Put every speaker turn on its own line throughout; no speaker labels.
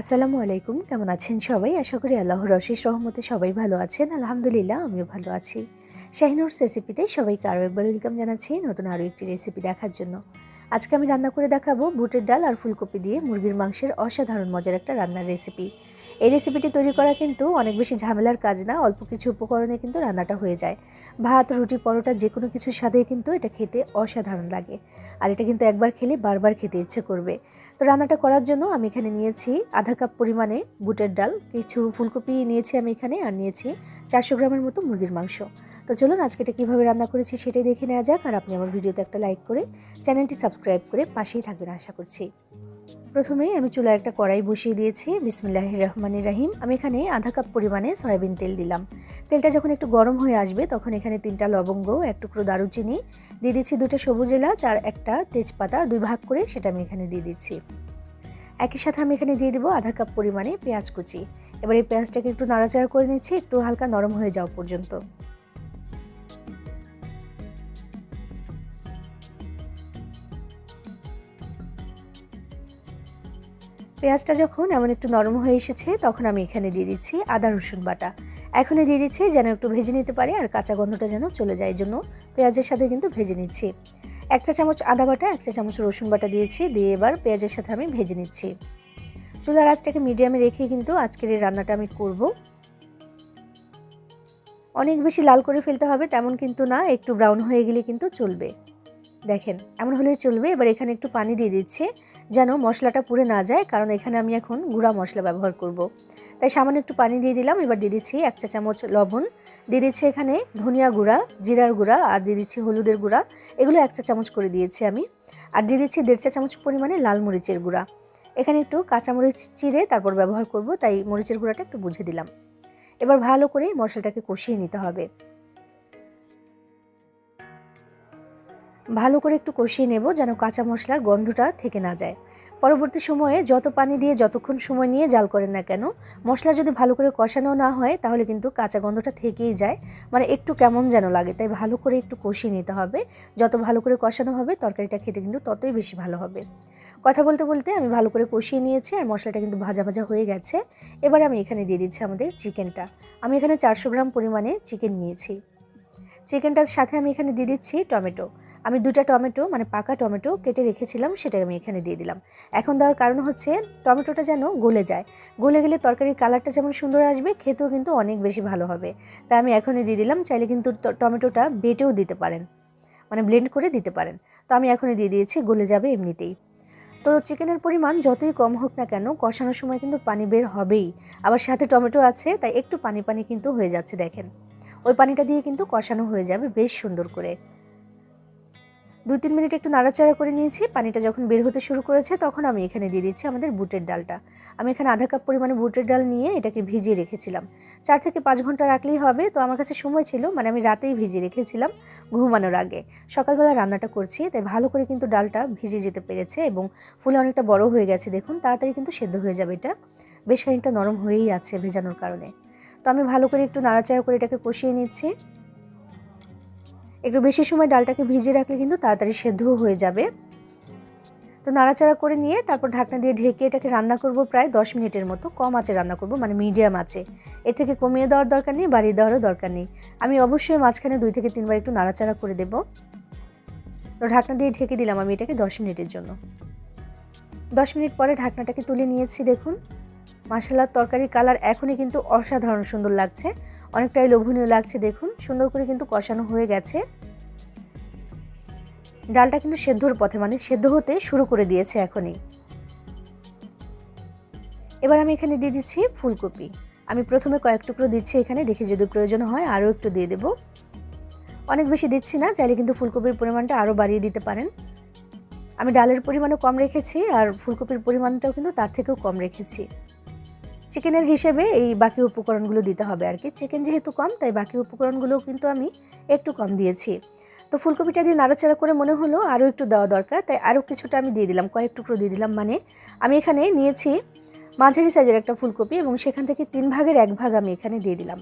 আসসালামু আলাইকুম। কেমন আছেন সবাই? আশা করি আল্লাহর অশেষ রহমতে সবাই ভালো আছেন। আলহামদুলিল্লাহ, আমিও ভালো আছি। শাহিনুর রেসিপিতে সবাইকে আরও একবার ওয়েলকাম জানাচ্ছি নতুন আরও একটি রেসিপি দেখার জন্য। আজকে আমি রান্না করে দেখাবো বুটের ডাল আর ফুলকপি দিয়ে মুরগির মাংসের অসাধারণ মজার একটা রান্নার রেসিপি। এই রেসিপিটি তৈরি করা কিন্তু অনেক বেশি ঝামেলার কাজ না, অল্প কিছু উপকরণে কিন্তু রান্নাটা হয়ে যায়। ভাত, রুটি, পরোটা যে কোনো কিছুর সাথে কিন্তু এটা খেতে অসাধারণ লাগে। আর এটা কিন্তু একবার খেলে বারবার খেতে ইচ্ছে করবে। তো রান্নাটা করার জন্য আমি এখানে নিয়েছি আধা কাপ পরিমাণে বুটের ডাল, কিছু ফুলকপি নিয়েছি আমি এখানে আর নিয়েছি চারশো গ্রামের মতো মুরগির মাংস। তো চলুন আজকে এটা কীভাবে রান্না করেছি সেটাই দেখে নেওয়া যাক, আর আপনি আমার ভিডিওতে একটা লাইক করে চ্যানেলটি সাবস্ক্রাইব করে পাশেই থাকবেন আশা করছি। প্রথমেই আমি চুলায় একটা কড়াই বসিয়ে দিয়েছি বিসমিল্লাহ রহমানির রাহিম। আমি এখানে আধা কাপ পরিমাণে সয়াবিন তেল দিলাম। তেলটা যখন একটু গরম হয়ে আসবে, তখন এখানে তিনটা লবঙ্গ, এক টুকরো দারুচিনি, দিয়ে দিচ্ছি দুটো সবুজ এলাচ আর একটা তেজপাতা, দুই ভাগ করে সেটা আমি এখানে দিয়ে দিচ্ছি। একই সাথে আমি এখানে দিয়ে দেবো আধা কাপ পরিমাণে পেঁয়াজ কুচি। এবার এই পেঁয়াজটাকে একটু নাড়াচাড়া করে নিচ্ছি, একটু হালকা নরম হয়ে যাওয়া পর্যন্ত। পেঁয়াজটা যখন এমন একটু নরম হয়ে এসেছে, তখন আমি এখানে দিয়ে দিচ্ছি আদা, রসুন বাটা। এখনই দিয়ে দিচ্ছি যেন একটু ভেজে নিতে পারি আর কাঁচা গন্ধটা যেন চলে যায় জন্য পেঁয়াজের সাথে কিন্তু ভেজে নিচ্ছি। এক চা চামচ আদা বাটা, এক চা চামচ রসুন বাটা দিয়েছি, দিয়ে এবার পেঁয়াজের সাথে আমি ভেজে নিচ্ছি। চুলার আঁচটাকে মিডিয়ামে রেখে কিন্তু আজকের এই রান্নাটা আমি করব। অনেক বেশি লাল করে ফেলতে হবে তেমন কিন্তু না, একটু ব্রাউন হয়ে গেলে কিন্তু চলবে। দেখেন, এমন হলেই চলবে, এবার এখানে একটু পানি দিয়ে দিচ্ছে যেন মশলাটা পুড়ে না যায়, কারণ এখানে আমি এখন গুঁড়া মশলা ব্যবহার করব। তাই সামান্য একটু পানি দিয়ে দিলাম, এবার দিয়ে দিচ্ছি এক চা চামচ লবণ, দিয়ে দিচ্ছি এখানে ধনিয়া গুঁড়া, জিরার গুঁড়া, আর দিয়ে দিচ্ছি হলুদের গুঁড়া, এগুলো এক চা চামচ করে দিয়েছি আমি, আর দিয়ে দিচ্ছি দেড় চা চামচ পরিমাণে লাল মরিচের গুঁড়া। এখানে একটু কাঁচামরিচ চিড়ে তারপর ব্যবহার করব, তাই মরিচের গুঁড়াটা একটু বুঝে দিলাম। এবার ভালো করে মশলাটাকে কষিয়ে নিতে হবে। ভালো করে একটু কষিয়ে নেব যেন কাঁচা মশলার গন্ধটা থেকে না যায়। পরবর্তী সময়ে যত পানি দিয়ে যতক্ষণ সময় নিয়ে জাল করেন না কেন, মশলা যদি ভালো করে কষানো না হয়, তাহলে কিন্তু কাঁচা গন্ধটা থেকেই যায়। মানে একটু কেমন যেন লাগে, তাই ভালো করে একটু কষিয়ে নিতে হবে। যত ভালো করে কষানো হবে, তরকারিটা খেতে কিন্তু ততই বেশি ভালো হবে। কথা বলতে বলতে আমি ভালো করে কষিয়ে নিয়েছি আর মশলাটা কিন্তু ভাজা ভাজা হয়ে গেছে। এবার আমি এখানে দিয়ে দিচ্ছি আমাদের চিকেনটা। আমি এখানে চারশো গ্রাম পরিমাণে চিকেন নিয়েছি। চিকেনটার সাথে আমি এখানে দিয়ে দিচ্ছি টমেটো। আমি দুটা টমেটো মানে পাকা টমেটো কেটে রেখেছিলাম সেটা আমি এখানে দিয়ে দিলাম। এখন দেওয়ার কারণ হচ্ছে, টমেটোটা যেন গলে যায়। গলে গেলে তরকারির কালারটা যেমন সুন্দর আসবে, খেতেও কিন্তু অনেক বেশি ভালো হবে। তাই আমি এখনই দিয়ে দিলাম, চাইলে কিন্তু টমেটোটা বেটেও দিতে পারেন। মানে ব্লেন্ড করে দিতে পারেন। তো আমি এখনই দিয়ে দিয়েছি, গলে যাবে এমনিতেই। তো চিকেনের পরিমাণ যতই কম হোক না কেন, কষানোর সময় কিন্তু পানি বের হবেই। আবার সাথে টমেটো আছে, তাই একটু পানি পানি কিন্তু হয়ে যাচ্ছে, দেখেন। ওই পানিটা দিয়ে কিন্তু কষানো হয়ে যাবে বেশ সুন্দর করে। দুই তিন মিনিট একটু নাড়াচাড়া করে নিয়েছি, পানিটা যখন বের হতে শুরু করেছে তখন আমি এখানে দিয়ে দিচ্ছি আমাদের বুটের ডালটা। আমি এখানে আধা কাপ পরিমাণে বুটের ডাল নিয়ে এটাকে ভিজিয়ে রেখেছিলাম। চার থেকে পাঁচ ঘণ্টা রাখলেই হবে, তো আমার কাছে সময় ছিল মানে আমি রাতেই ভিজিয়ে রেখেছিলাম ঘুমানোর আগে। সকালবেলা রান্নাটা করছি, তাই ভালো করে কিন্তু ডালটা ভিজে যেতে পেরেছে এবং ফুলে অনেকটা বড় হয়ে গেছে, দেখুন, তাড়াতাড়ি কিন্তু সেদ্ধ হয়ে যাবে এটা। বেশ খানিকটা নরম হয়েই আছে ভেজানোর কারণে। তো আমি ভালো করে একটু নাড়াচাড়া করে এটাকে কষিয়ে নিচ্ছি। একটু বেশি সময় ডালটাকে ভিজিয়ে রাখলে কিন্তু তাড়াতাড়ি সেদ্ধও হয়ে যাবে। তো নাড়াচাড়া করে নিয়ে তারপর ঢাকনা দিয়ে ঢেকে এটাকে রান্না করব প্রায় দশ মিনিটের মতো। কম আঁচে রান্না করব মানে মিডিয়াম আছে এর থেকে কমিয়ে দেওয়ার দরকার নেই, বাড়িয়ে দেওয়ারও দরকার নেই। আমি অবশ্যই মাঝখানে দুই থেকে তিনবার একটু নাড়াচাড়া করে দেব। তো ঢাকনা দিয়ে ঢেকে দিলাম আমি এটাকে দশ মিনিটের জন্য। দশ মিনিট পরে ঢাকনাটাকে তুলে নিয়েছি, দেখুন। মাসালার তরকারির কালার এখনই কিন্তু অসাধারণ সুন্দর লাগছে। অনেকটাই লোভনীয় লাগছে, দেখুন। সুন্দর করে কিন্তু কষানো হয়ে গেছে। ডালটা কিন্তু সেদ্ধর পথে মানে সেদ্ধ হতে শুরু করে দিয়েছে এখনই। এবার আমি এখানে দিয়ে দিচ্ছি ফুলকপি। আমি প্রথমে কয়েক টুকরো দিচ্ছি এখানে, দেখে যদি প্রয়োজন হয় আরও একটু দিয়ে দেব। অনেক বেশি দিচ্ছি না, চাইলে কিন্তু ফুলকপির পরিমাণটা আরও বাড়িয়ে দিতে পারেন। আমি ডালের পরিমাণও কম রেখেছি, আর ফুলকপির পরিমাণটাও কিন্তু তার থেকেও কম রেখেছি। চিকেনের হিসেবে এই বাকি উপকরণগুলো দিতে হবে আর কি। চিকেন যেহেতু কম, তাই বাকি উপকরণগুলোও কিন্তু আমি একটু কম দিয়েছি। তো ফুলকপিটা দিয়ে নাড়াচাড়া করে মনে হলো আরও একটু দেওয়া দরকার, তাই আরও কিছুটা আমি দিয়ে দিলাম, কয়েক টুকরো দিয়ে দিলাম। মানে আমি এখানে নিয়েছি মাঝারি সাইজের একটা ফুলকপি এবং সেখান থেকে তিন ভাগের এক ভাগ আমি এখানে দিয়ে দিলাম।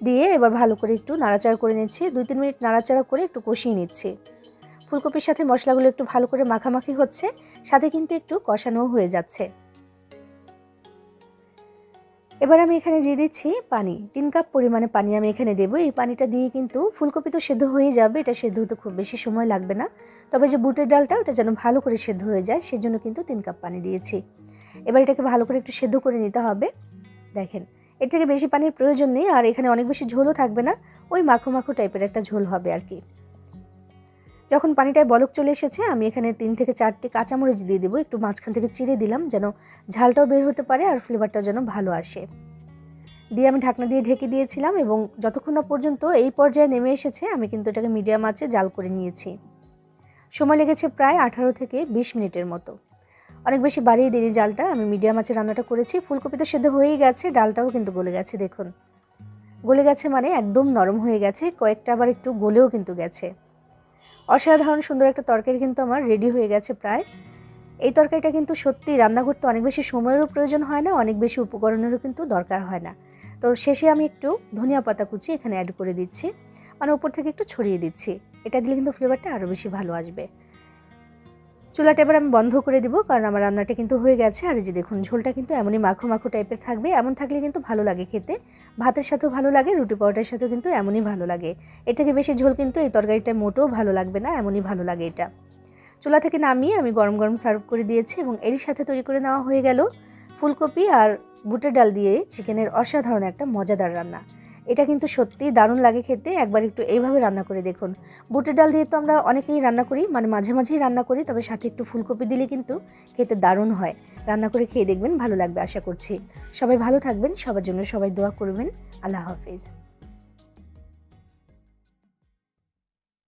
দিয়ে এবার ভালো করে একটু নাড়াচাড়া করে নিচ্ছি, দুই তিন মিনিট নাড়াচাড়া করে একটু কষিয়ে নিচ্ছি। ফুলকপির সাথে মশলাগুলো একটু ভালো করে মাখামাখি হচ্ছে, সাথে কিন্তু একটু কষানোও হয়ে যাচ্ছে। এবার আমি এখানে দিয়ে দিচ্ছি পানি। তিন কাপ পরিমাণে পানি আমি এখানে দেবো। এই পানিটা দিয়ে কিন্তু ফুলকপি তো সেদ্ধ হয়ে যাবে। এটা সেদ্ধ হতে খুব বেশি সময় লাগবে না। তবে যে বুটের ডালটা, ওটা যেন ভালো করে সেদ্ধ হয়ে যায়, সেজন্য কিন্তু তিন কাপ পানি দিয়েছি। এবার এটাকে ভালো করে একটু সেদ্ধ করে নিতে হবে। দেখেন, এর থেকে বেশি পানির প্রয়োজন নেই। আর এখানে অনেক বেশি ঝোলও থাকবে না। ওই মাখো মাখো টাইপের একটা ঝোল হবে আর কি। যখন পানিটায় বলক চলে এসেছে, আমি এখানে তিন থেকে চারটি কাঁচামরিচ দিয়ে দেবো। একটু মাঝখান থেকে চিড়ে দিলাম যেন ঝালটাও বের হতে পারে আর ফ্লেভারটাও যেন ভালো আসে। দিয়ে আমি ঢাকনা দিয়ে ঢেকে দিয়েছিলাম এবং যতক্ষণ না পর্যন্ত এই পর্যায়ে নেমে এসেছে, আমি কিন্তু এটাকে মিডিয়াম আঁচে জাল করে নিয়েছি। সময় লেগেছে প্রায় আঠারো থেকে বিশ মিনিটের মতো। অনেক বেশি বাড়িয়ে দিই জালটা, আমি মিডিয়াম আঁচে রান্নাটা করেছি। ফুলকপি তো সেদ্ধ হয়েই গেছে, ডালটাও কিন্তু গলে গেছে, দেখুন। গলে গেছে মানে একদম নরম হয়ে গেছে, কয়েকটা আবার একটু গলেও কিন্তু গেছে। অসাধারণ সুন্দর একটা তরকারি কিন্তু আমার রেডি হয়ে গেছে প্রায়। এই তরকারিটা কিন্তু সত্যি রান্না করতে অনেক বেশি সময়েরও প্রয়োজন হয় না, অনেক বেশি উপকরণেরও কিন্তু দরকার হয় না। তো শেষে আমি একটু ধনিয়া পাতা কুচি এখানে অ্যাড করে দিচ্ছি। মানে উপর থেকে একটু ছড়িয়ে দিচ্ছি। এটা দিলে কিন্তু ফ্লেভারটা আরও বেশি ভালো আসবে। চুলাটা এবার আমি বন্ধ করে দিব, কারণ আমার রান্নাটা কিন্তু হয়ে গেছে। আর এই যে দেখুন, ঝোলটা কিন্তু এমনই মাখো মাখো টাইপের থাকবে। এমন থাকলে কিন্তু ভালো লাগে খেতে। ভাতের সাথেও ভালো লাগে, রুটি পরোটার সাথেও কিন্তু এমনই ভালো লাগে। এর থেকে বেশি ঝোল কিন্তু এই তরকারিটা মোটেও ভালো লাগবে না, এমনই ভালো লাগে এটা। চুলা থেকে নামিয়ে আমি গরম গরম সার্ভ করে দিয়েছি এবং এর সাথে তৈরি করে নেওয়া হয়ে গেল ফুলকপি আর বুটের ডাল দিয়ে চিকেনের অসাধারণ একটা মজাদার রান্না। এটা কিন্তু সত্যি দারুণ লাগে খেতে। একবার একটু এইভাবে রান্না করে দেখুন। বুটের ডাল দিয়ে তো আমরা অনেকেই রান্না করি মানে মাঝে মাঝেই রান্না করি, তবে সাথে একটু ফুলকপি দিলে কিন্তু খেতে দারুণ হয়। রান্না করে খেয়ে দেখবেন, ভালো লাগবে আশা করছি। সবাই ভালো থাকবেন, সবার জন্য সবাই দোয়া করবেন। আল্লাহ হাফিজ।